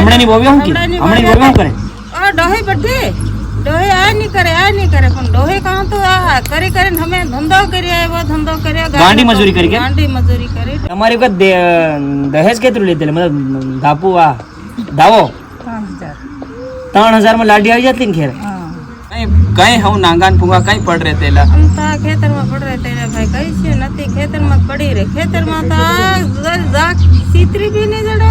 હમણાંની વહુએ શું કીધું? હમણાંની વહુએ શું કરે? આ ડોહે બધે. ડોહે આ નહીં કરે આ નહીં કરે. પણ ડોહે કાં તો આ કરી કરીને અમે ધંધો કરી આવ્યો ધંધો કર્યો ગાંડી મજૂરી કરી કે? ગાંડી મજૂરી કરી. તમારી વખત દહેજ કેટલું લીધેલું? મતલબ ધાપુ આ ધાવો? ત્રણ હજાર. માં લાડી આવી જતી ને ખેર કઈ કઈ હું નાંગાન પૂંગા કઈ પડ રહે તેલા? આમ તો આ પડ રહે તેલા ભાઈ કઈ છે? નથી ખેતરમાં પડી રહે ખેતરમાં તો આ સીતરી બી નહીં જડે.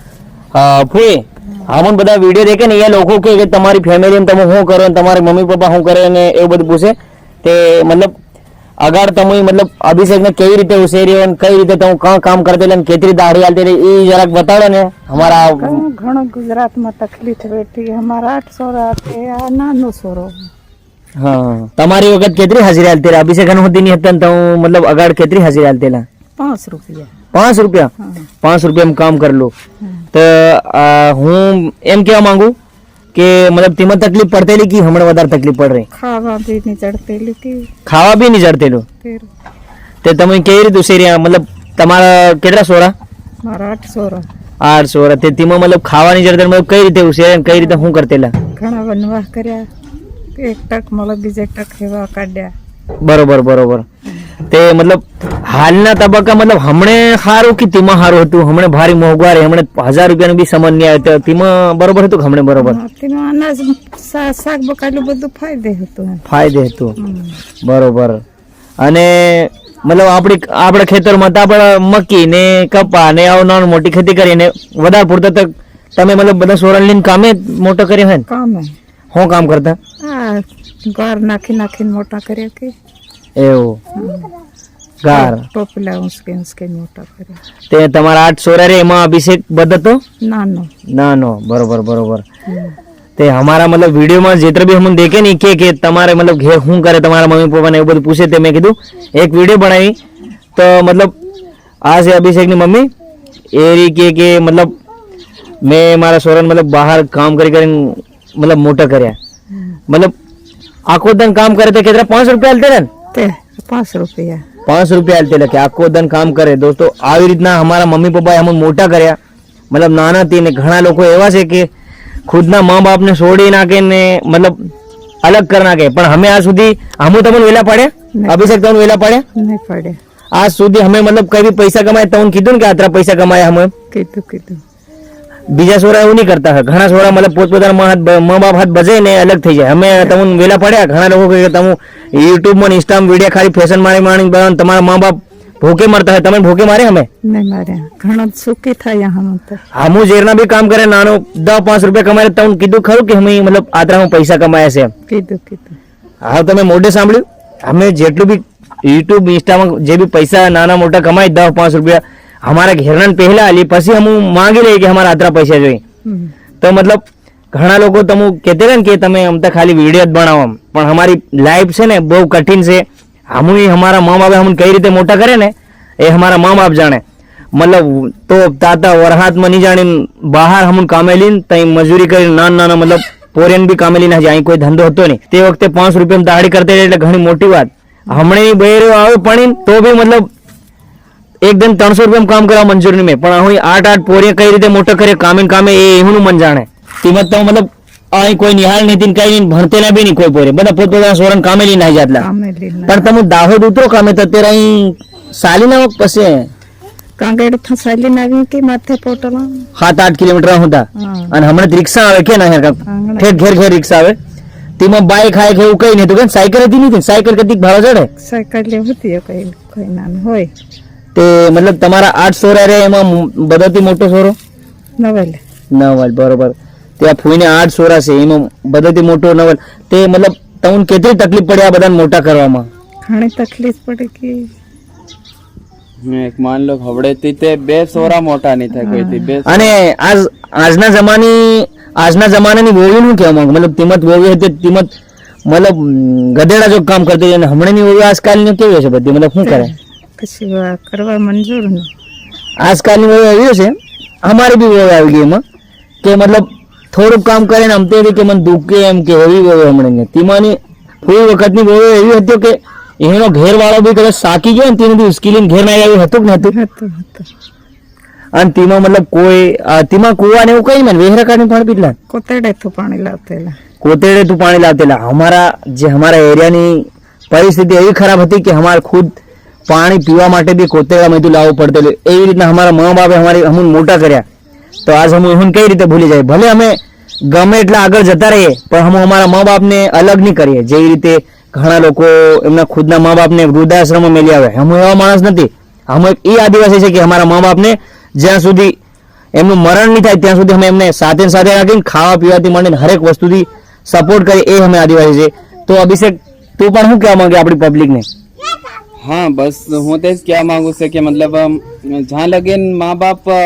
ફૂઈ. આમાં બધા વીડિયો દેખે ને એ લોકો કે તમારી ફેમિલી તમે શું કરો ને તમારી મમ્મી પપ્પા શું કરે ને એવું બધું પૂછે. તે મતલબ અગાડ તમે મતલબ અભિષેક ને કેવી રીતે ઉછેર્યો અને કઈ રીતે તમે કાં કામ કરતી ને કેટલી દાઢી હાલતી રહી એ જરાક બતાડો ને અમારા ઘણો ગુજરાતમાં તકલીફ વેઠી અમારા આઠ સોરા આ નાનો સોરો હા. તમારી વખત કેટલી હાજરી હાલતી અભિષેક હોતી નહીં હતા ને તો મતલબ અગાડ કેટલી હાજરી હાલતી રહી? પાંચ રૂપિયા. પાંચ રૂપિયા. પાંચ રૂપિયા કામ કરેલું તો હું એમ કેવા માંગુ કે મતલબ તેમાં તકલીફ પડતેલી કે હમણાં વધારે તકલીફ પડ રહી? ખાવા બી ની ચડતેલી કે ખાવા બી નહીં જડતેલું તે તમે કેવી રીતે ઉશેરિયા મતલબ તમારા કેટલા સોરા? મારા આઠ સોરા. આઠ સોરા. તે તેમાં મતલબ ખાવાની જડતેલ મતલબ કઈ રીતે ઉછેર્યા કઈ રીતે શું કરતેલા? ઘણા વનવાસ કર્યા. એક ટક મતલબ બીજે ટક એવા કાઢ્યા. બરોબર બરોબર. તે મતલબ હાલના તબક્કા મતલબ હમણે સારું કે તેમાં સારું હતું? હમણે ભારી મોંઘવારી હમણે હજાર રૂપિયાનું બી સામાન નહીં આવ્યો તો તેમાં બરોબર હતું હમણે બરોબર? અનાજ શાક બકાલું બધું ફાયદે હતું. ફાયદે હતું. બરોબર. અને મતલબ આપણી આપણા ખેતરમાં તો આપણે મકી ને કપા ને આવું નાનું મોટી ખેતી કરીને વધારે પૂરતા તક તમે મતલબ બધા સોરણ લઈને કામે મોટો કર્યો હોય કામે. શું કામ કરતા? ઘર નાખી નાખીને મોટા કર્યા કે. એવું. ગાર. ટોપલા ઉંચકે ઉંચકે મોટા કર્યા તે તમારા આઠ સોરા રે એમાં અભિષેક બદતો નાનો. ના નો બરોબર. બરોબર તે અમારા મતલબ વિડીયોમાં જેતર બી હમને દેખે ને કે કે તમારે મતલબ ઘેર શું કરે તમારા મમ્મી પપ્પાને એવું બધું પૂછે તે મેં કીધું એક વીડિયો બનાવી. તો મતલબ આ છે અભિષેકની મમ્મી. એ રી કે કે મતલબ મેં મારા સોરાને મતલબ બહાર કામ કરી કરીને મતલબ મોટા કર્યા. મતલબ આખો દન કામ કરે તો કેટલા પાંચ રૂપિયા હાલતે ને? પાંચ રૂપિયા. પાંચ રૂપિયા હાલતે કે આખો દન કામ કરે. દોસ્તો આવી રીતના અમારા મમ્મી પપ્પાએ અમને મોટા કર્યા. મતલબ નાના હતી ને ઘણા લોકો એવા છે કે ખુદના મા બાપને છોડી નાખે ને મતલબ અલગ કરી નાખે. પણ અમે આ સુધી અમુ તમને વેલા પાડ્યા? અભિષેક તમને વેલા પાડ્યા? નહીં પડે આજ સુધી અમે મતલબ કઈ બી પૈસા કમાય? તમને કીધું ને કે આટલા પૈસા કમાયા અમે? કીધું કીધું. બીજા છોરા એવું નહીં કરતા ઘણા છોરા મતલબ પોતપોતાના મા હાથ મા બાપ હાથ બજે ને અલગ થઈ જાય. અમે તમને વેલા પડ્યા ઘણા લોકો કે તમે યુટ્યુબમાં ઇન્સ્ટામાં વીડિયો ખાલી ફેશન મારી બનાવો તમારા મા બાપ ભૂકે મરતા હોય. તમે ભૂકે મારે અમે? નહીં ઘણો સુખી થયા હમ તો. હમુ બી કામ કરે નાનો દસ પાંચ રૂપિયા કમાય તમને કીધું ખરું કે અમે મતલબ આતરામાં પૈસા કમાયા છે કીધું કીધું. હા તમે મોઢે સાંભળ્યું? અમે જેટલું બી યુટ્યુબ ઇન્સ્ટામાં જે બી પૈસા નાના મોટા કમાય દસ પાંચ રૂપિયા અમારા ઘેરના પહેલા આલી પછી અમે માંગી લઈએ કે અમારા આતરા પૈસા જોઈએ. તો મતલબ ઘણા લોકો તમે કહેતે ને કે તમે તો ખાલી વીડિયો જ બનાવો પણ અમારી લાઈફ છે ને બહુ કઠિન છે. હમુ અમારા મા બાપે અમને કઈ રીતે મોટા કરે ને એ અમારા મા બાપ જાણે. મતલબ તો તાતા વરહાતમાં નહીં જાણીને બહાર હમું કામે લઈને તઈ મજૂરી કરીને નાના નાના મતલબ પોરેન બી કામે લઈને અહીં કોઈ ધંધો હતો નહીં. તે વખતે પાંચ રૂપિયા દાડી કરતા એટલે ઘણી મોટી વાત. હમણાં બહેરો આવે પણ તો બી મતલબ એકદમ ત્રણસો રૂપિયા કામ કરવા મંજૂર નહીં મેં. પણ અહીં આઠ આઠ પોરે કઈ રીતે મોટો કરે કામે કામે એ એનું મન જાણે. તેમાં તો મતલબ અહીં કોઈ નિહાળ નથી કઈ નહીં ભણતેલા બી નહીં કોઈ પોરે બધા પોતપોતાના સોરણ કામે લઈને આવી જાતલા. પણ તમે દાહોદ ઉતરો કામે તો અત્યારે અહીં સાલી ના પછી કાંગેડ સાલી ના કે માથે પોટલા? સાત આઠ કિલોમીટર હતા અને હમણાં રિક્ષા આવે કે ના ઠેર ઘેર ઘેર રિક્ષા આવે. તેમાં બાઈક હાઈક એવું કઈ નહીં તો સાયકલ હતી નહીં સાયકલ કદી ભાડો ચડે? સાયકલ હતી કઈ કઈ ના હોય. તે મતલબ તમારા આઠ સોરા રહે એમાં બધાથી મોટો સોરો? નવલ. નવલ બરોબર. ત્યાં ફૂઈને આઠ સોરા છે એમાં બધાથી મોટો નવલ. તે મતલબ તમને કેટલી તકલીફ પડી આ બધાને મોટા કરવામાં? ઘણી તકલીફ પડી કે. એક માન લો હવડેથી તે બે સોરા મોટા નહીં થાય કોઈથી બે અને આજ આજના જમાની આજના જમાનાની વોવી નું કહેવા માંગુ? મતલબ કિંમત વોવી હતી કિંમત મતલબ ગધેડા જો કામ કરતી અને હમણાંની વોવી આજકાલની કેવી છે બધી? મતલબ શું કરે? આ કરવા મંજૂર ન આજકાલની વહુ આવ્યો છે અમારી બી વહુ આવી ગઈ એમાં. કે મતલબ થોડુંક કામ કરે ને અમતે કે મને દુખે એમ કે એવી વહુ હમણાં તેમાંની કોઈ વખતની વહુ એવી હતી કે એનો ઘેર વાળો બી કદાચ સાકી ગયો ને તેની ઉશ્કેલીને ઘેર ના આવ્યું હતું કે નતું અને તેમાં મતલબ કોઈ તેમાં કુવા ને એવું કઈ મને વેહરા કાઢીને પાણી પીટલા કોતેડે તું પાણી લાવતેલા. કોતેડે તું પાણી લાવતેલા. અમારા જે અમારા એરિયાની પરિસ્થિતિ એવી ખરાબ હતી કે અમારે ખુદ પાણી પીવા માટે બી કોતેડામાંથી લાવવું પડતું એવી રીતના અમારા મા બાપે અમારી અમુન મોટા કર્યા. તો આજ અમે હું કઈ રીતે ભૂલી જાય? ભલે અમે ગમે એટલા આગળ જતા રહીએ, પણ અમે અમારા મા બાપને અલગ નહીં કરીએ. જેવી રીતે ઘણા લોકો એમના ખુદના મા બાપને વૃદ્ધાશ્રમમાં મેલી આવે. અમે એવા માણસ નથી. અમે એ આદિવાસી છે કે અમારા મા બાપને જ્યાં સુધી એમનું મરણ નહીં થાય, ત્યાં સુધી અમે એમને સાથે સાથે રાખીને ખાવા પીવાથી માંડીને હરેક વસ્તુથી સપોર્ટ કરીએ. એ અમે આદિવાસી છે. તો અભિષેક, તું પણ શું કહેવા માંગે આપણી પબ્લિકને हाँ बस હું તે જ કહેવા માંગુ છે કે મતલબ અમ, જ્યાં લગીન મા બાપ અ,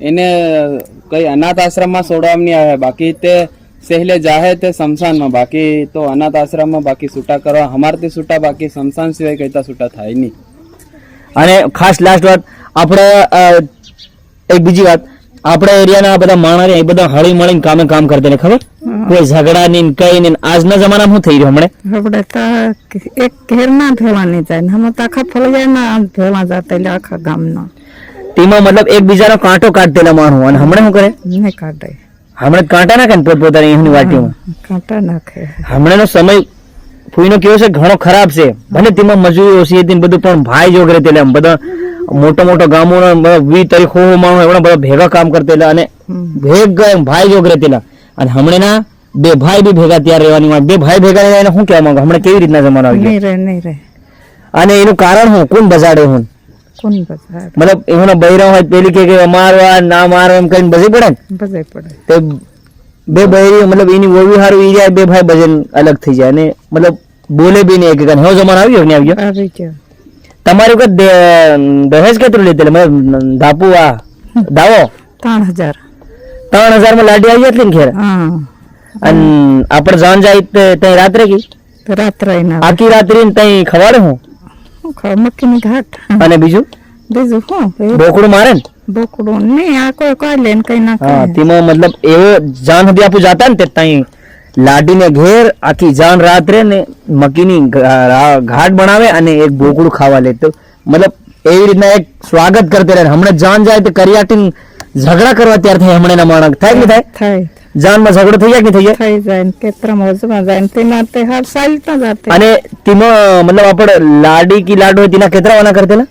એને કઈ અનાથ આશ્રમમાં છોડવામાં નહીં આવે બાકી તે સહેલે જાહે તે શમશાનમાં બાકી તો અનાથ આશ્રમમાં બાકી છૂટા કરવા અમારથી છૂટા બાકી શમશાન સિવાય કઈતા છૂટા થાય નહીં અને ખાસ લાસ્ટ વાત આપણે અ, એક બીજી વાત આપણા એરિયાના બધા માણસ એ બધા હળી મળીને કામે કામ કરતા ને ખબર કોઈ ઝઘડા નહીં કઈ નહીં આજના જમાનામાં શું થઈ રહ્યું હમણે? આપણે તો એક ઘેર ના ભેળવાની જાય હમણાં તો આખા ફળિયા ના આમ ભેળા જતા એટલે આખા ગામના. તેમાં મતલબ એકબીજાનો કાંટો કાઢતેલા માણું અને હમણે શું કરે? નહીં કાઢે. હમણે કાંટા નાખે ને પોતપોતાની એમની વાટીમાં? કાંટા નાખે. હમણાંનો સમય ફૂઈનો કેવો છે? ઘણો ખરાબ છે. ભલે તેમાં મજૂરી ઓછી હતી બધું પણ ભાઈ જોગરે તેલા બધા મોટો મોટો ગામોના વી તારીખો માણો એવડા બધા ભેગા કામ કરતેલા અને ભેગ ભાઈ જો કરે તેલા. અને હમણાંના બે ભાઈ બી ભેગા ત્યાં રહેવાની વાત બે ભાઈ ભેગા એને શું કહેવા માંગો? હમણાં કેવી રીતના જમાનો આવી નહીં નહીં રહે. અને એનું કારણ હું કોણ બજાડે હું મતલબ એનો બૈરા હોય પેલી કે મારવા ના મારો એમ કરીને બજી પડે ને? બધે પડે. તે બે બૈરી મતલબ એની વહુ હારું ઈ જાય બે ભાઈ ભજન અલગ થઈ જાય. અને મતલબ બોલે બી નહીં એક હેવો જમાનો આવ્યો કે નહીં આવ્યો આવી ગયો. તમારું વખત દહેજ કેટલું લીધેલું? મતલબ ધાપુ આ દાવો? ત્રણ હજાર. ત્રણ હજારમાં લાડી આવી હતી ને ખેર હા. અને આપણે જાન જાય તે તઈ રાત્રે કી? રાત્રે ના આખી રાત્રિ ને તઈ ખવાડે હું? મક્કીની ઘાટ. અને બીજું? બીજું શું? બોકડું મારે ને? બોકડું નહીં આ કોઈ કોઈ લેન કઈ ના હા તેમાં મતલબ એવો જાન હદી આપું જાતા ને તે તઈ લાડીને ઘેર આખી જાન રાત્રે ને મકીની ઘાટ બનાવે અને એક બોકડું ખાવા લે. તો મતલબ એવી રીતના એક સ્વાગત કરતે રહે. હમણાં જાન જાય તો કરિયાટીને ઝઘડા કરવા ત્યાર થાય હમણાં માણસ. થાય કે થાય? થાય. જાનમાં ઝઘડો થઈ જાય કે થઈ જાય થઈ જાય કેતરા મોજમાં જાય તે નાતે હર સાલ તો જાતે અને તેમાં મતલબ આપણે લાડી કી લાડો હોય તેના કેતરા વાના કરતેલા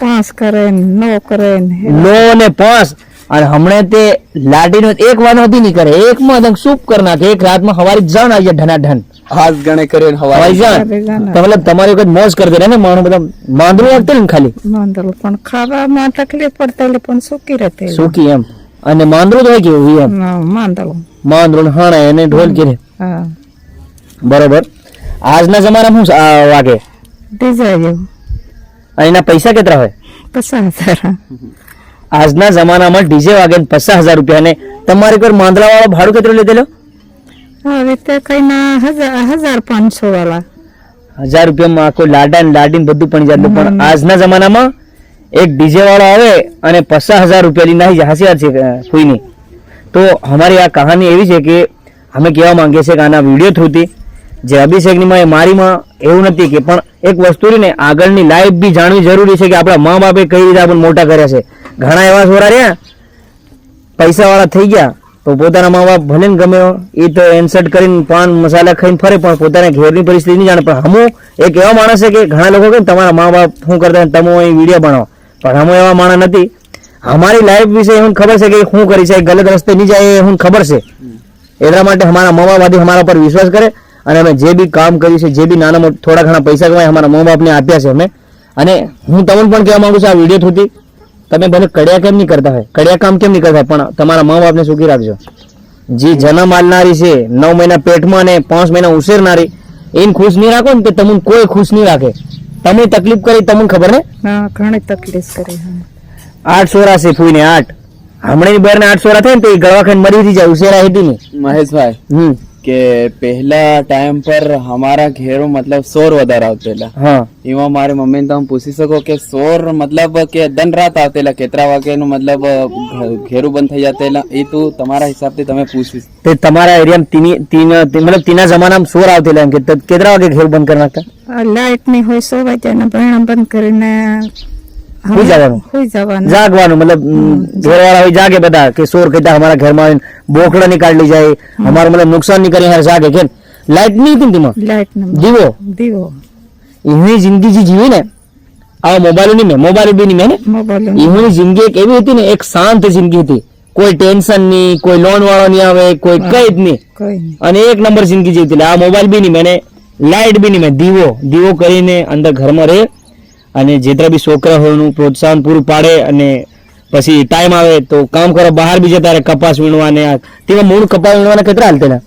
પાંચ કરે નો કરે નો. ને પાંચ. અને હમણે તે લાડીનો એક વાનો હતી નહીં કરે. એક માં દંગ સૂપ કરી નાખે. એક રાતમાં હવારી જાન આવી જાય ઢનાઢન. હાથ ગણે કરે હવારી. તો મતલબ તમારી વખત મોજ કરતે ને? માણસ બધા માંદરું વાગતે ને ખાલી? માંદરું પણ ખાવામાં તકલીફ પડતા એટલે પણ સૂકી રહેતી સૂકી એમ. અને માંદરું તો કેવું એમ. માંદરું. ને હાણે એને ઢોલ કે બરોબર. આજના જમાનામાં શું વાગે? એના પૈસા કેટલા હોય? પચાસ હજાર. આજના જમાનામાં ડીજે વાગે ને પચાસ હજાર રૂપિયા અને તમારી પર માંદલા વાળો ભાડું કેટલું લીધેલો હવે તે કઈ ના હજાર હજાર પાંચસો વાળા. હજાર રૂપિયામાં આખો લાડા ને લાડી ને બધું પણ જાય પણ આજના જમાનામાં એક ડીજે વાળો આવે અને પચાસ હજાર રૂપિયાની નાહી જાય છે કોઈની તો અમારી આ કહાની એવી છે કે અમે કહેવા માંગીએ છીએ કે આના વીડિયો થ્રુથી જે અભિષેકની મારીમાં એવું નથી કે પણ એક વસ્તુ ને, આગળની લાઈફ બી જાણવી જરૂરી છે કે આપણા મા બાપે કઈ રીતે આપણને મોટા કર્યા છે. ઘણા એવા છોરા રહ્યા, પૈસાવાળા થઈ ગયા, તો પોતાના મા બાપ ભલે ગમે એ તો એન્સર્ટ કરીને પાન મસાલા ખાઈને ફરે પણ પોતાના ઘેરની પરિસ્થિતિ નહીં જાણે. પણ હમું એક એવા માણસ છે કે ઘણા લોકો કે તમારા મા બાપ શું કરતા તમે અહીં વીડિયો બનાવો. પણ હમું એવા માણસ નથી. અમારી લાઈફ વિશે હું ખબર છે કે શું કરી છે, ગલત રસ્તે નહીં જાય એ હું ખબર છે. એટલા માટે અમારા મા બાપ અમારા પર વિશ્વાસ કરે અને અમે જે બી કામ કર્યું છે, જે બી નાના મોટા થોડા ઘણા પૈસા કમાય અમારા મા બાપને આપ્યા છે અમે. અને હું તમને પણ કહેવા માંગુ છું, આ વીડિયો થતી તમે ભલે કડિયા કેમ નહીં કરતા હોય, કડિયા કામ કેમ નહીં કરતા પણ તમારા મા બાપને સુખી રાખજો. જે જન્મ આલનારી છે, નવ મહિના પેટમાં અને પાંચ મહિના ઉછેરનારી, એને ખુશ નહીં રાખો ને તે તમને કોઈ ખુશ નહીં રાખે. તમે તકલીફ કરી તમને ખબર ને? હા ઘણી તકલીફ કરી આઠ સોરા છે ફૂઈને આઠ. હમણાં ની બેર ને આઠ સોરા થાય ને તો એ ગળવા ખાઈને મરી જાય ઉશેરા હતી ને મહેશભાઈ. હમ. કે પહેલા ટાઈમ પર હમારા ઘેરો મતલબ સોર વધારે આવતેલા. હા. એમાં મારી મમ્મીને તમે પૂછી શકો કે સોર મતલબ કે દન રાત આવતેલા કેટલા નું મતલબ ઘેરું બંધ થઈ જતેલા એ તું તમારા હિસાબથી તમે પૂછી તે તમારા એરિયામાં તીની તીન મતલબ તીના જમાનામાં સોર આવતેલા એમ કે કેટલા વાગે ઘેર બંધ કરી નાખતા લાઈટ નહીં હોય સો વાગ્યાના પરિણામ બંધ કરીને સુઈ જવાનું? જાગવાનું મતલબ ઘરવાળા હોય જાગે બધા કે સોર કહેતા અમારા ઘરમાં આવીને બોકડા નીકાળી જાય. અમારું મતલબ નુકસાન નહીં કરી જાગે કે લાઈટ નહીં હતી તેમાં? લાઈટ દીવો? દીવો. એની જિંદગી જીવી ને આ મોબાઈલની મેં મોબાઈલ બી નહીં મેં એમની જિંદગી એક એવી હતી ને એક શાંત જિંદગી હતી. કોઈ ટેન્શન નહીં કોઈ લોન વાળો નહીં આવે કોઈ કઈ જ નહીં. અને એક નંબર જિંદગી જીવતી આ મોબાઈલ બી નહીં મેં લાઈટ બી નહીં મેં દીવો. દીવો કરીને અંદર ઘરમાં રહે અને જેટલા બી છોકરા હોય એનું પ્રોત્સાહન પૂરું પાડે અને પછી ટાઈમ આવે તો કામ કરો બહાર બી જતા રહે કપાસ વીણવા ને તેમાં મૂળ કપાસ વીણવાના કેટલા હાલતેલા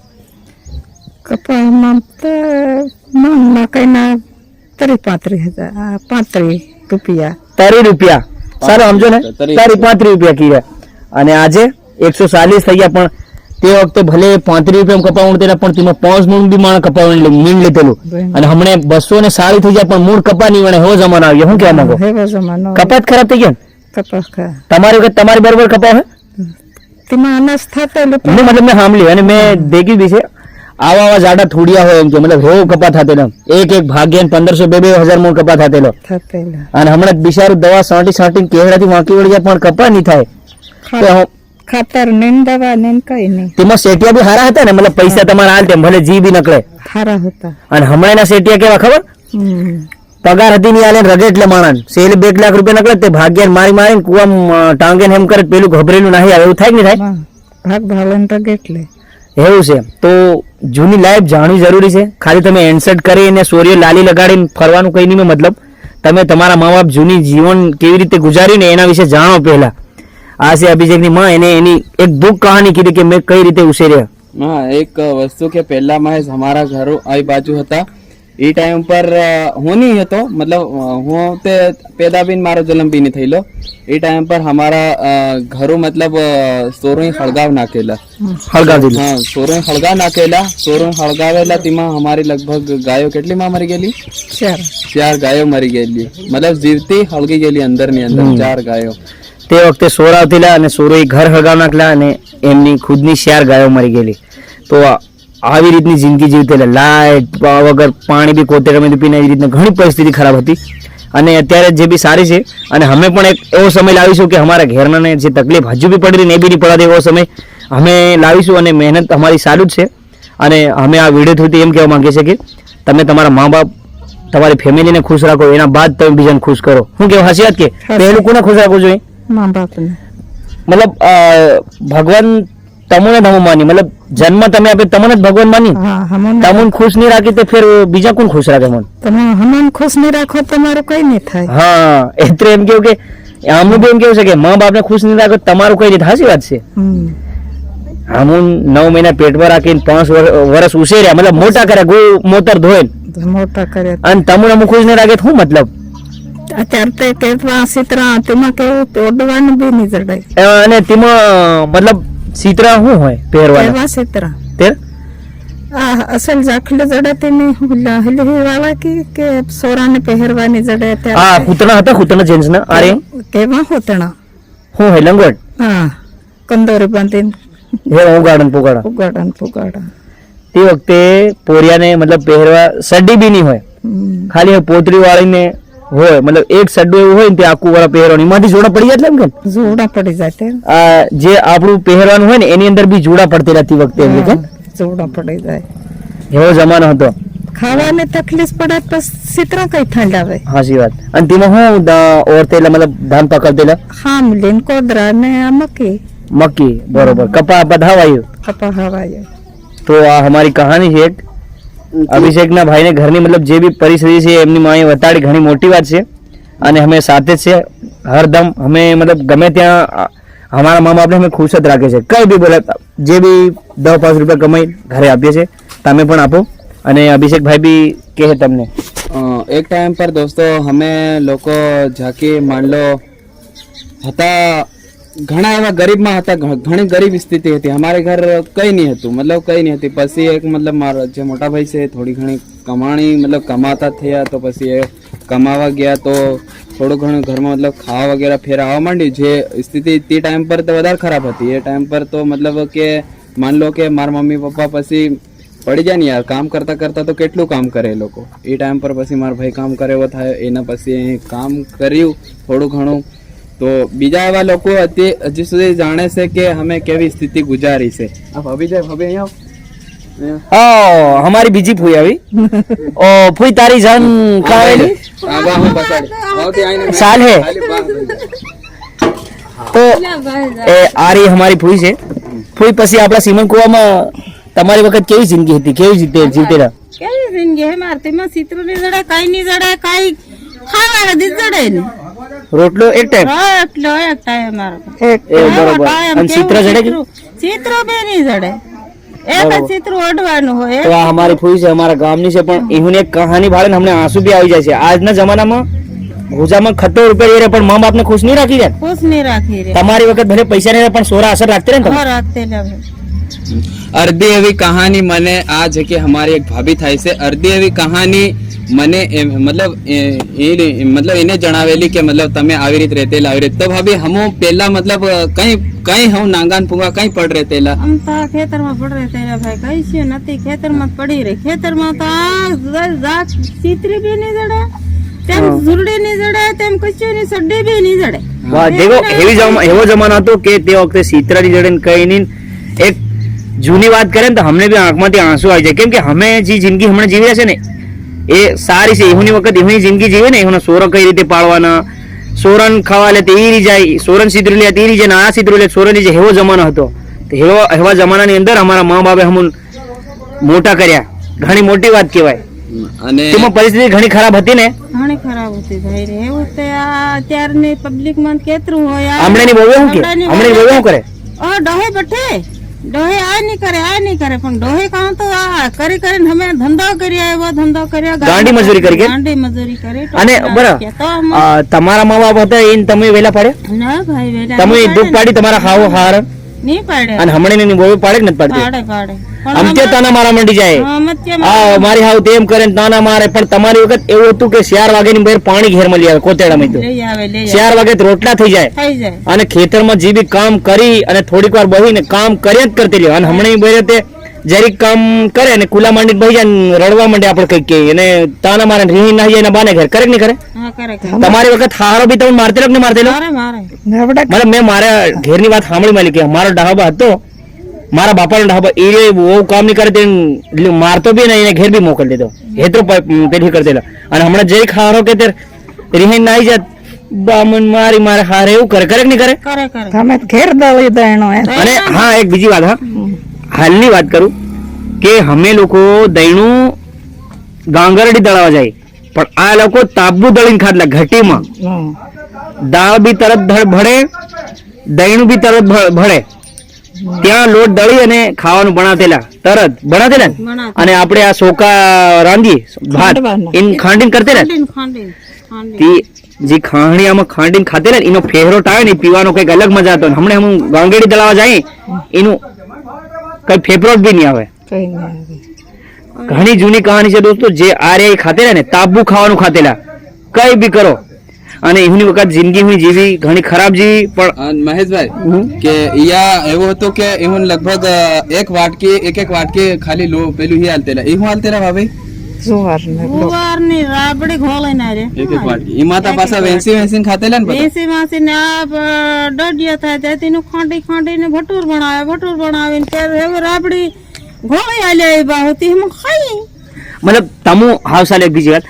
કપાસમાં તો મકાઈના તરી પાંત્રીસ હજાર પાંત્રી પાંત્રીસ રૂપિયા. તારી રૂપિયા. સારું સમજો ને? તરી પાંત્રી પાંત્રીસ રૂપિયા કીધા અને આજે એકસો ચાલીસ થઈ ગયા પણ તે વખતે ભલે પાંત્રીસ રૂપિયા કપા તેના પણ તેમાં પાંચ મૂળ બી માણ કપા વીણ લે- વીણ અને હમણે બસો ને સારી થઈ જાય પણ મૂળ કપા નહીં વણે હો જમાનો આવ્યો. શું કહેવા માંગો? એવો જમાનો કપા જ ખરાબ થઈ ગયા કપાસ તમારી વખત તમારી બરોબર કપા હોય તેમાં અનાજ થતો મેં મતલબ મેં સાંભળ્યું અને મેં દેખ્યું બી છે. આવા આવા જાડા થોડિયા હોય એમ કે મતલબ એવો કપા થતેલો એક એક ભાગ્ય પંદરસો બે બે હજાર મૂળ કપા થતેલો. અને હમણાં બિચારું દવા સાંટી સાંટી કેવડાથી વાંકી વળી જાય પણ કપા નહીં થાય. તો ખાતર ને દવા કઈ નહીં. તેમાં સેટિયા બી હારા હતા ને? મતલબ પૈસા તમારા હાલ તેમ ભલે જી બી નકળે. હારા હતા. અને હમણાંના સેટિયા કેવા ખબર? પગાર હતી ની આલે રગે એટલે માણસ. સેલ બે લાખ રૂપિયા નકળે તે ભાગ્યા મારી મારી કુવા ટાંગે ને એમ કરે પેલું ગભરેલું નાહી આવે. એવું થાય કે નહીં થાય? ભાગ ભાવન રગે એટલે. એવું છે. તો જૂની લાઈફ જાણવી જરૂરી છે. ખાલી તમે એન્સર્ટ કરીને સૂર્ય લાલી લગાડીને ફરવાનું કઈ નહીં મતલબ. તમે તમારા મા બાપ જૂની જીવન કેવી રીતે ગુજાર્યું ને એના વિશે જાણો પહેલા. આ છે અભિષેકની માં એને એની એક દુઃખ કહાની કીધી કે મેં કઈ રીતે ઉછેર્યા. હા એક વસ્તુ કે પહેલા મહેશ અમારા ઘરો આ બાજુ હતા. એ ટાઈમ પર હું નહીં હતો મતલબ હું તે પેદા બી ને મારો જન્મ બી નહીં થયેલો એ ટાઈમ પર અમારા ઘરો મતલબ સોરો હળગાવ નાખેલા. હળગાવ હા સોરો હળગાવ નાખેલા. સોરો હળગાવેલા તેમાં અમારી લગભગ ગાયો કેટલી માં મરી ગયેલી? ચાર. ચાર ગાયો મરી ગયેલી. મતલબ જીવતી હળગી ગયેલી અંદરની અંદર ચાર ગાયો. તે વખતે સોર આવતીલા અને સોરોએ ઘર હગાવ નાખલા અને એમની ખુદની શિયાર ગાયો મરી ગયેલી. તો આવી રીતની જિંદગી જીવતેલા લાઇટ વગર પાણી બી કોતેડામાંથી પીને એવી રીતના ઘણી પરિસ્થિતિ ખરાબ હતી. અને અત્યારે જે બી સારી છે અને અમે પણ એક એવો સમય લાવીશું કે અમારા ઘેરનાને જે તકલીફ હજુ બી પડી રહી ને એ બી નહીં પડાતી એવો સમય અમે લાવીશું અને મહેનત અમારી સારું જ છે. અને અમે આ વીડિયો થ્રુથી એમ કહેવા માગીએ છીએ કે તમે તમારા મા બાપ તમારી ફેમિલીને ખુશ રાખો એના બાદ તમે બીજાને ખુશ કરો. હું કેવું હસી વાત કે? પહેલું કોને ખુશ રાખવું જોઈએ? મા બાપને મતલબ ભગવાન તમને તમે માની. મતલબ જન્મ તમે આપે તમને જ ભગવાન માની? હા તમને ખુશ નહીં રાખી તો ફેર બીજા કોણ ખુશ રાખે મન? તમે હમણ ખુશ નહીં રાખો તમારું કઈ નહીં થાય. હા એટલે એમ કેવું કે આમનું બી એમ કેવું છે કે મા બાપને ખુશ નહીં રાખો તમારું કઈ નહીં સાચી વાત છે. હમ. આમું નવ મહિના પેટમાં રાખીને પાંચ વર્ષ ઉછેર્યા. મતલબ મોટા કર્યા ગો મોતર ધોઈને. મોટા કર્યા. અને તમને અમુક ખુશ નહીં રાખે શું મતલબ? અત્યારે તે કેવા સીતરા તેમાં કેવું ઓડવાનું બી નહીં જડાય અને તેમાં મતલબ સીતરા શું હોય પહેરવા કેવા સીતરા. તે આ અસલ જાખલે જડાતી નહીં. હલી વાળા કે કે સોરાને પહેરવાની જડે અત્યારે? હા ખૂતણા હતા ખૂતણા જેન્ટ્સ ના અરે કેવા હોતણા? શું હોય લંગોટ? હા કંદોરી બાંધીને. હે ઉગાડન પુગાડા ઉગાડન પુગાડા તે વખતે પોરિયાને મતલબ પહેરવા સડી બી નહીં હોય. ખાલી પોતરી વાળીને હોય મતલબ એક સડ્ડું એવું હોય ને તે આખું વાળા પહેરવાનું. એમાંથી જોડા પડી જાય એમ કે જોડા પડી જાય જે આપણું પહેરવાનું હોય ને એની અંદર બી જોડા પડતી રહેતી વખતે એમ કે જોડા પડી જાય. એવો જમાનો હતો. ખાવાને તકલીફ પડે તો સીતરા કઈ ઠંડાવે હાજી વાત. અને તેમાં હું ઓરતેલા મતલબ ધાન પકડતેલા ખામ લીન કોદરા ને આ મકી. મકી બરોબર. કપા બધાવાયું? કપા હવાય. તો આ અમારી કહાની છે એક. અભિષેકના ભાઈને ઘરની મતલબ જે બી પરિસ્થિતિ છે એમની માએ વતાડી ઘણી મોટી વાત છે. અને અમે સાથે છે. હરદમ અમે મતલબ ગમે ત્યાં અમારા મા બાપને અમે ખુશ જ રાખે છે. કઈ બી બોલે જે બી દસ પાંચ રૂપિયા કમાઈ ઘરે આપીએ છીએ તમે પણ આપો. અને અભિષેકભાઈ બી કહે તમને. એક ટાઈમ પર દોસ્તો અમે લોકો જાકી માંડલો હતા ઘણા એવા ગરીબમાં હતા ઘણી ગરીબ સ્થિતિ હતી. અમારે ઘર કંઈ નહીં હતું, મતલબ કંઈ નહીં હતી. પછી એક મતલબ મારા જે મોટા ભાઈ છે, થોડી ઘણી કમાણી મતલબ કમાતા થયા તો પછી એ કમાવા ગયા તો થોડું ઘણું ઘરમાં મતલબ ખાવા વગેરે ફેર આવવા માંડ્યું. જે સ્થિતિ તે ટાઈમ પર તો વધારે ખરાબ હતી. એ ટાઈમ પર તો મતલબ કે માન લો કે મારા મમ્મી પપ્પા પછી પડી જાય ને યાર, કામ કરતાં કરતાં તો કેટલું કામ કરે એ લોકો. એ ટાઈમ પર પછી મારા ભાઈ કામ કરે એવો થાય એના પછી કામ કર્યું, થોડું ઘણું તો બીજા એવા લોકો હજી હજી સુધી જાણે છે કે અમે કેવી સ્થિતિ ગુજારી છે. ભાભી જાય ભાભી અહીંયા હા અમારી બીજી ફૂઈ આવી. ઓ ફૂઈ તારી જાન કાવેલી આવો. હું બસાડી. આવતી આઈને મેં સાલ હે. તો એ આરી અમારી ફૂઈ છે. ફૂઈ પછી આપણા સીમન કુવામાં તમારી વખત કેવી જિંદગી હતી? કેવી જીતે જીતે કેવી જિંદગી હે મારતી? માં ચિત્રની જડે કઈ ની જડે કઈ ખાવા દી જડે ને. રોટલો એક ટાઈમ હા એટલો એક ટાઈમ અમારો. એક બરોબર. અને ચિત્ર જડે કે? ચિત્રો બે ની જડે. એક ચિત્ર ઓઢવાનું હોય તો આ અમારી ફૂઈ છે અમારા ગામની છે પણ એની એક કહાની ભાળે ને હમણાં આંસુ બી આવી જાય છે. આજના જમાનામાં ભૂજામાં ખટ્ટો રૂપિયા રહ્યા પણ મા બાપને ખુશ નહીં રાખી જાય ખુશ નહીં રાખી રે તમારી વખત ભલે પૈસા નહીં પણ સોરા અસર રાખતી રહે ને રાખતે લાવે એવી કહાની મને આ છે કે અમારી એક ભાભી થાય છે. અડધી એવી કહાની મને મતલબ એ- મતલબ એને જણાવેલી કે મતલબ તમે આવી રીતે રહેતેલા આવી રીતે. તો ભાભી હમો પેલા મતલબ કઈ કઈ હું નાંગાન પુંગા કઈ પડ રહેતેલા? આમ તો ખેતરમાં પડ રહે ભાઈ કઈ છે નથી. ખેતરમાં પડી રહી. ખેતરમાં તો આ જાત ચિત્રી બી નહીં જડે તેમ ઝુરડી નહીં જડે તેમ કચ્યું ની સડ્ડી બી નહીં જડે. વાહ દેખો એવી એવો જમાનો હતો કે તે વખતે સીતરાની જડે કઈ નહીં. એક જૂની વાત કરે ને તો અમને બી આંખમાંથી આંસુ આવી જાય. કેમ કે અમે જે જિંદગી હમણાં જીવી રહ્યા છે ને એ સારી છે. એની વખત એની જિંદગી જીવે ને એના સોરો કઈ રીતે પાડવાના? સોરણ ખાવા લે તે જાય. સોરણ સીધરું લે તે ઈ જાય. ને આ સીધરું લે સોરણ જે એવો જમાનો હતો. એવો એવા જમાનાની અંદર અમારા મા બાપે હમું મોટા કર્યા. ઘણી મોટી વાત કહેવાય. અને તેમાં પરિસ્થિતિ ઘણી ખરાબ હતી ને? ઘણી ખરાબ હતી ભાઈ રે. એવું તે અત્યારની પબ્લિકમાં કેટલું હોય. હમણાં હમણાંની બહુ શું કે? હમણાં ની બહુ શું કરે? ઓ ડોહે બઠે. ડોહે આ નહીં કરે આ નહીં કરે પણ ડોહે કામ તો આ કરી કરીને અમે ધંધો કર્યા એવો ધંધો કર્યા ગાંડી મજૂરી કરી ગાંડી મજૂરી કરી અને બરાબર તમારા મા બાપ હતા એને તમે વેલા પાડ્યા? ના ભાઈ વેલા તમે દુઃખ પાડી તમારા ખાવો હાર નહીં પાડે. અને હમણાં પાડે કે નથી પાડતી? પાડે તે તાના મારા મંડી જાય. મારી હાવ તેમ કરે તાના મારે પણ તમારી વખત એવું હતું કે ચાર વાગે ની બહાર પાણી ઘેર મળી આવે તો. આવે લઈ આવે. ચાર વાગે તો રોટલા થઈ જાય. અને ખેતરમાં જે બી કામ કરી અને થોડીક વાર બહીને કામ કર્યા જ કરતી રહી. અને હમણાં બહેરે તે જરીક કામ કરે ને કુલા માંડી ભાઈ જાય રડવા માંડે આપણે કંઈક કે અને તાના મારે રીહી ના જાય બાને ઘેર. કરે કે નહીં કરે? તમારી વખત હારો બી તમે મારતેલો કે મારતેલો? મારે મારે. મેં મારા ઘેરની વાત સાંભળી મારી કે મારો ડાબા હતો મારા બાપાનો ઢાબા એ બહુ કામ નહીં કરે તે મારતો બી ને એને ઘેર બી મોકલી દેતો હેતરો તો પેલી કરી દેલા અને હમણાં જઈ ખારો કે તે રિહાઈ નાઈ જાત બામન મારી મારે હારે એવું કરે. કરે કે નહીં કરે? તમે ઘેર દળી દેણો એમ. અને હા એક બીજી વાત હા. હાલની વાત કરું કે અમે લોકો દૈણું ગાંગરડી દળાવા જાય. પણ આ લોકો તાબુ દળીને ખાધલા ઘટીમાં. દાળ બી તરત ભળે દહીણું બી તરત ભળે. ત્યાં લોટ દળી અને ખાવાનું ભણાતેલા તરત ભણાતેલા અને આપણે આ સોકા રાંધીએ ભાત. ઇન ખાંડીને કરતેલા. તે જે ખાણી આમાં ખાંડીન ખાતેલા ને એનો ફેરો આવે ને પીવાનો કંઈક અલગ મજા હતો હમણાં હું ગાંગેડી દળાવા જાય એનું કઈ ફેફરો બી નહીં આવે. કઈ નહીં આવે. ઘણી જૂની કહાની છે દોસ્તો જે આર્ય ખાતેલા ને તાબુ ખાવાનું ખાતેલા કઈ બી કરો. અને એની વખત જિંદગી હું જીવી ઘણી ખરાબ જીવી પણ મહેશભાઈ કે યા એવો હતો કે એવું લગભગ એક વાટકી એક એક વાટકી ખાલી લો પેલું હી હાલતેલા. એ હું હાલતેલા ભાભી? ને રાબડી ઘોળાઈ ના રે. એક એક વાટકી. એમાં તો પાછા વેસી વેસી ખાતેલા ને બધા? દેશી ને આ બ- થાય ત્યાંથી તેનું ખાંડી ખાંડીને ભટુર બનાવે ભટુર બનાવીને હવે રાબડી ઘોળી આલે એ બાહુતી એમાં ખાઈ. મતલબ તમુ હાવ સાલ એક બીજી વાત.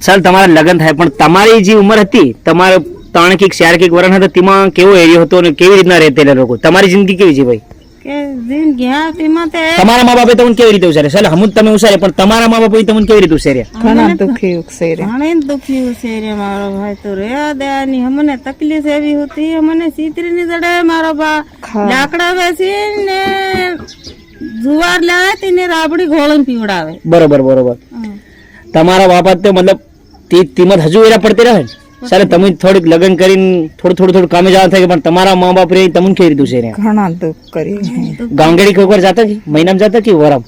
ચાલ તમારા લગ્ન થાય પણ તમારી જે ઉંમર હતી તમારે ત્રણ કે ચાર કે વરણ હતા તેમાં કેવો એરિયો હતો અને કેવી રીતના રહેતેલા લોકો? તમારી જિંદગી કેવી છે ભાઈ? કે જિંદગી હા તેમાં તે તમારા મા બાપે તમને કેવી રીતે ઉછેરે? ચાલ હમું તમે ઉછેરે પણ તમારા મા બાપે તમને કેવી રીતે ઉછેરે? ઘણા દુખી ઉછેરે. ઘણી દુખી ઉછેરે મારો ભાઈ તો રે દયાની અમને તકલીફ એવી હતી અમને સીતરી ની જડે મારો બા. લાકડા બેસી ને જુવાર લાવે તેને રાબડી ઘોળન પીવડાવે. બરોબર બરોબર. તમારા બાપા તો મતલબ તીમત હજુ એરા પડતી રહે? ને? તમે થોડીક લગ્ન કરીને થોડું થોડું થોડું કામે જવા થાય પણ તમારા મા બાપ રે તમને કેવી રીતું છે રે ઘણા દુઃખ કરી ગાંગડી કોકર જાતા કે મહિનામાં જાતા કે વરમ?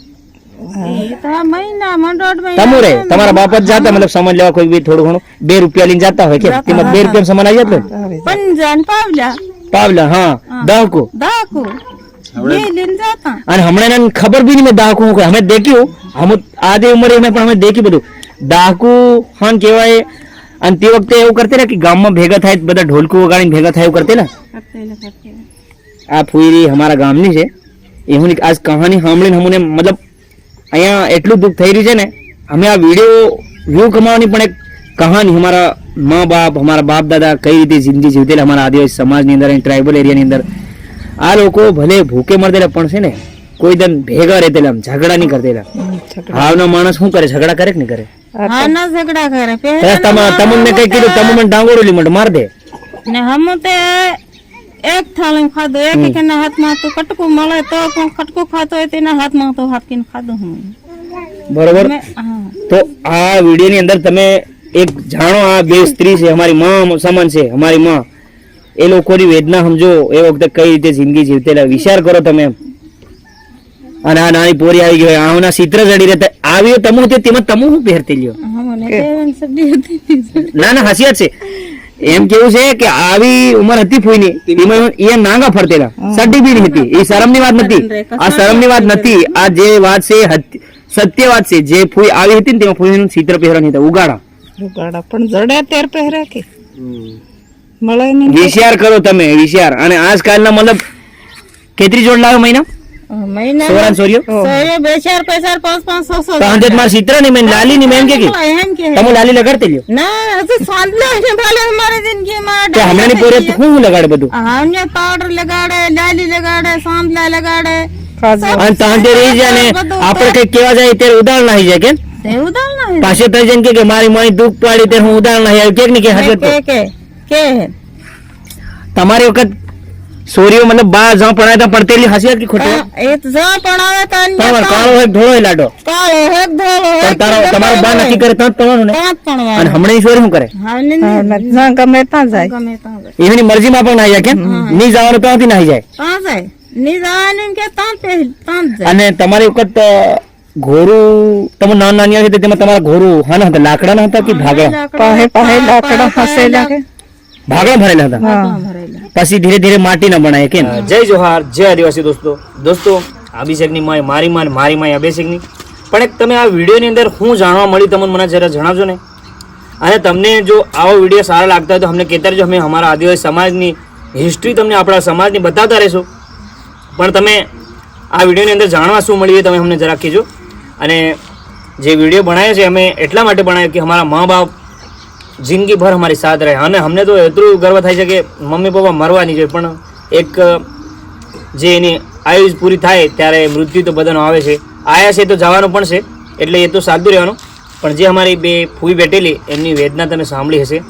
એ તો આ મહિનામાં દોઢ મહિના. તમુ રે તમારા બાપ જ જાતા મતલબ સમાજ લેવા કોઈ બી થોડું ઘણું બે રૂપિયા લઈને જાતા હોય કે તેમાં બે રૂપિયા સમાન આવી જતો? પંજાન પાવલા પાવલા હા. દાહકો. જાતા. અને હમણાં એને ખબર બી નહીં મેં દાહકુ હું અમે દેખ્યું હમ આદે ઉંમરે મેં પણ અમે દેખ્યું બધું. દાહકુ હાન કહેવાય અને તે વખતે એવું કરતે ને કે ગામમાં ભેગા થાય બધા ઢોલકું વગાડીને ભેગા થાય એવું કરતે ને? આ ફુઈરી અમારા ગામની છે. એવું આજ કહાની સાંભળીને અમને મતલબ અહીંયા એટલું દુઃખ થઈ રહ્યું છે ને અમે આ વીડિયો વ્યૂ કમાવાની પણ એક કહાની અમારા મા બાપ અમારા બાપ દાદા કઈ રીતે જિંદગી જીવતેલા અમારા આદિવાસી સમાજની અંદર ટ્રાઇબલ એરિયાની અંદર. આ લોકો ભલે ભૂકે મરતેલા પણ છે ને કોઈ દન ભેગા રહેતેલા ઝઘડા નહીં કરતેલા હાવનો માણસ શું કરે? ઝઘડા કરે કે નહીં કરે? હા ના ઝઘડા કરે. કદાચ પહેલા તમે તમને કઈ કીધું તમે મને ડાંગોડું મને માર દે. ને હમ તે એક થાળી ખાધું. એક એકના હાથમાં તો કટકું મળે તો પણ કટકું ખાતો હોય તેના હાથમાં તો હાથકીને ખાધું હું. બરોબર? તો આ વીડિયો ની અંદર તમે એક જાણો આ બે સ્ત્રી છે અમારી માં સમાન છે અમારી માં. એ લોકોની વેદના સમજો એ વખતે કઈ રીતે જિંદગી જીવતેલા વિચાર કરો તમે અને આ નાની પોરી આવી ગઈ આવના ચિત્ર જડી રહેતા આવ્યો તમો તે તેમાં તમો હું પહેરતી લ્યો? ના ના હસિયાત છે. એમ કેવું છે કે આવી ઉંમર હતી ફૂઈની એમાં એ નાંગા ફરતેલા. સડી બી હતી. એ શરમની વાત નથી. આ શરમની વાત નથી. આ જે વાત છે સત્ય વાત છે જે ફૂઈ આવી હતી ને તેમાં ફૂઈનું ચિત્ર પહેરવાની હતા. ઉગાડા. ઉગાડા. પણ જડે તેર પહેરે કે? મળે નહીં. વિચાર કરો તમે વિચાર અને આજકાલના મતલબ કેતરી જોડ લાવ્યો મહિના? પાવડર લગાડે લાલી લગાડે સાંજલા લગાડે. અને તાંતે રહી જાય ને આપણે કઈ કેવા જાય ત્યારે ઉદાહરણ નાહી જાય કે પાસે થઈ જાય કે કે મારી મારી દુઃખ પાડી ત્યારે હું ઉદાહરણ નાહી આવ્યું. કે કે કે કે કે? તમારી વખત સોરીઓ મતલબ બા જ્યાં પડાય ત્યાં પડતેલી હસી કે ખોટી. એ તો પડાવે પણ આવે તો તમારો કાળો હોય ધોળો લાડો? કાળો હે ધોળો હે તારો તમારો બા નક્કી કરે ત્યાં જ ને? અને હમણે સોરી શું કરે? હા ને ને જ્યાં ગમે ત્યાં જાય. ગમે ત્યાં જાય. એની મરજીમાં પણ ના જાય કેમ? ની જવાનું ત્યાંથી નાહી જાય. ત્યાં જાય. ની જવાનું કે ત્યાં ત્યાં જાય. અને તમારી વખત ઘોરું તમે નાના નાની હતી તેમાં તમારા ઘોરું હાના હતા લાકડાના હતા કે ભાગડા? પાહે પાહે લાકડા હસેલા કે ભાગડા ભરેલા હતા? પછી ધીરે ધીરે માટીના બનાય કેમ? જય જોહાર જય આદિવાસી દોસ્તો. દોસ્તો અભિષેકની માય મારી માય મારી માય અભિષેકની. પણ એક તમે આ વિડીયોની અંદર હું જાણવા મળી તમને મને જરા જણાવજો ને. અને તમને જો આવો વીડિયો સારા લાગતા હોય તો અમને કહેતા રહેજો અમે અમારા આદિવાસી સમાજની હિસ્ટ્રી તમને આપણા સમાજની બતાવતા રહેશો. પણ તમે આ વિડીયોની અંદર જાણવા શું મળ્યું તમે અમને જરા કહેજો. અને જે વીડિયો બનાવ્યો છે અમે એટલા માટે બનાવ્યો કે અમારા મા બાપ જિંદગીભર અમારી સાથ રહે. અને અમને તો એટલું ગર્વ થાય છે કે મમ્મી પપ્પા મરવાની છે. પણ એક જે એની આયુષ પૂરી થાય ત્યારે મૃત્યુ તો બધાનો આવે છે. આયા છે તો જવાનું પણ છે. એટલે એ તો સાદું રહેવાનું. પણ જે અમારી બે ફૂઈ બેઠેલી, એમની વેદના તમે સાંભળી હશે.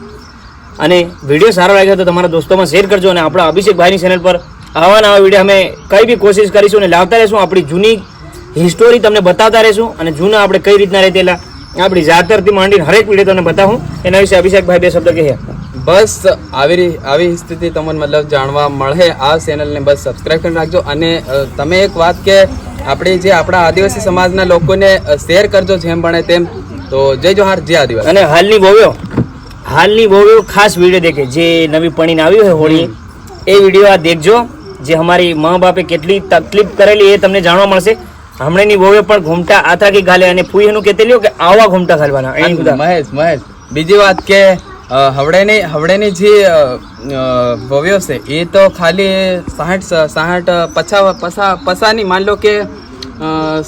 અને વીડિયો સારો લાગ્યો તો તમારા દોસ્તોમાં શેર કરજો અને આપણા અભિષેકભાઈની ચેનલ પર આવા નવા વીડિયો અમે કઈ બી કોશિશ કરીશું અને લાવતા રહેશું. આપણી જૂની હિસ્ટોરી તમને બતાવતા રહેશું અને જૂના આપણે કઈ રીતના રહેતેલા આપણી જાતરથી માંડીને હરેક વીડિયો તમને બતાવું. એના વિશે અભિષેકભાઈ બે શબ્દ કહે બસ આવી આવી સ્થિતિ તમને મતલબ જાણવા મળે. આ ચેનલને બસ સબસ્ક્રાઈબ કરી રાખજો અને તમે એક વાત કે આપણે જે આપણા આદિવાસી સમાજના લોકોને શેર કરજો જેમ બને તેમ. તો જય જોહાર જય આદિવાસી. અને હાલની બોવ્યો હાલની બોવ્યો ખાસ વીડિયો દેખે. જે નવી પણીને આવ્યું હોય હોળી એ વીડિયો આ દેખજો. જે અમારી મા બાપે કેટલી તકલીફ કરેલી એ તમને જાણવા મળશે. હમણાંની બોવ્યો પણ ઘૂમટા આથાકી ગાલે અને ફૂઈ એનું લ્યો કે આવા ઘૂમટા ખાલવાના એની બધા. મહેશ મહેશ બીજી વાત કે હવડેની હવડેની જે ભવ્યો છે એ તો ખાલી સાઠ સાઠ પછા પસા પસાની માન લો કે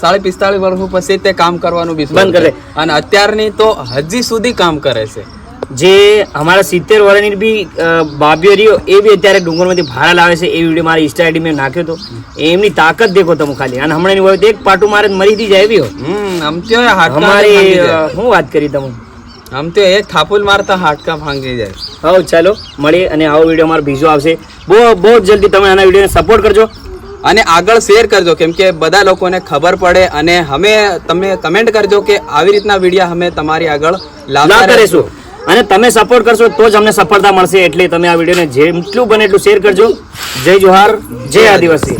સાડી પિસ્તાળીસ વર્ષ પછી તે કામ કરવાનું બી બંધ કરે. અને અત્યારની તો હજી સુધી કામ કરે છે. જે અમારા સિત્તેર વર્ષની બી બાબીઓ રહ્યો એ બી અત્યારે ડુંગરમાંથી ભાડા લાવે છે. એ વીડિયો મારી ઇન્સ્ટા આઈડી મેં નાખ્યો હતો. એમની તાકાત દેખો તમે ખાલી. અને હમણાંની હોય એક પાટું મારે મરી જાય તો એ હાડકાં અમારી જાય. શું વાત કરી તમે આમ તો એક થાપુલ મારતા હાડકા ભાંગી જાય. હવ ચાલો મળીએ અને આવો વીડિયો મારો બીજો આવશે. બહુ બહુ જલ્દી તમે આના વિડીયોને સપોર્ટ કરજો. અને આગળ શેર કરજો કેમ કે બધા લોકોને ખબર પડે અને અમે તમે કમેન્ટ કરજો કે આવી રીતના વીડિયો અમે તમારી આગળ લાવતા રહેશું. અને તમે સપોર્ટ કરશો તો જ અમને સફળતા મળશે. એટલે તમે આ વિડીયોને જેટલું બને એટલું શેર કરજો. જય જોહાર, જય આદિવાસી.